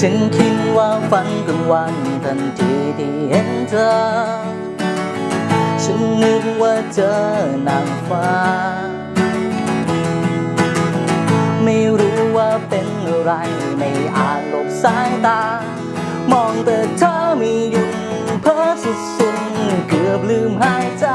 ฉันคิดว่าฝันกลางวันทันทีที่เห็นเธอ ฉันนึกว่าเจอนางฟ้า ไม่รู้ว่าเป็นอะไรไม่อาจหลบสายตา มองแต่เธอม่หยุดเพ้อสุดๆเกือบลืมหายใจ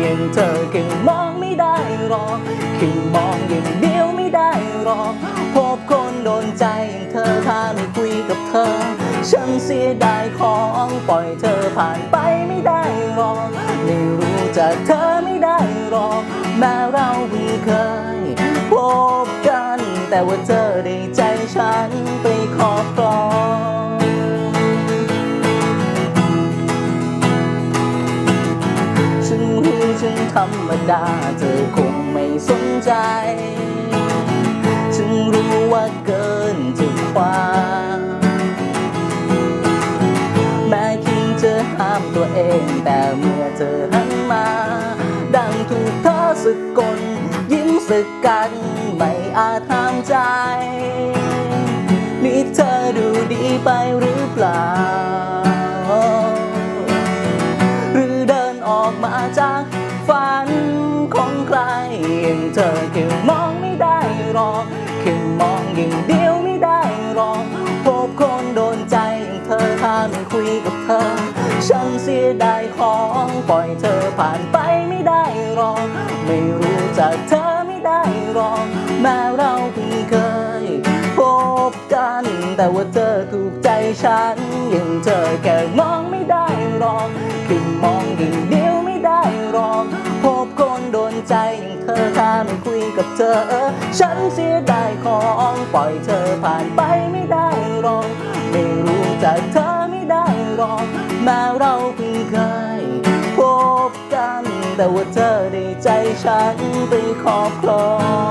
อย่างเธอแค่มองไม่ได้หรอกแค่มองอย่างเดียวไม่ได้หรอกพบคนโดนใจอย่างเธอถ้าไม่คุยกับเธอ ฉันเสียดายของปล่อยเธอผ่านไปไม่ได้หรอกไม่รู้จักเธอไม่ได้หรอกแม้เราเพิ่งเคยพบกันแต่ว่าเธอได้ใจ รรมดาเธอคงไม่สนใจ ฉันรู้ว่าเกินจะความแม้คิดจะห้ามตัวเองแต่เมื่อเธอหันมา ดังถูกเธอสะกลยิ้มสกันไม่อาจห้ามใจ นี่เธอดูดีไปหรือเปล่า ฝันของใครอย่างเธอแค่มองไม่ได้หรอกแค่มองอย่างเดียวไม่ได้หรอกพบคนโดนใจอย่างเธอถ้าไม่คุยกับเธอ ฉันเสียดายของปล่อยเธอผ่านไปไม่ได้หรอก ไม่รู้จักเธอไม่ได้หรอกแม้เราเพิ่งเคยพบกัน แต่ว่าเธอถูกใจฉันอย่างเธอแค่ เธอ ฉันเสียดายของปล่อยเธอผ่านไปไม่ได้หรอกไม่รู้จักเธอไม่ได้หรอกแม้เราเพิ่งเคยพบกัน แต่ว่าเธอได้ใจฉันไปครอบครอง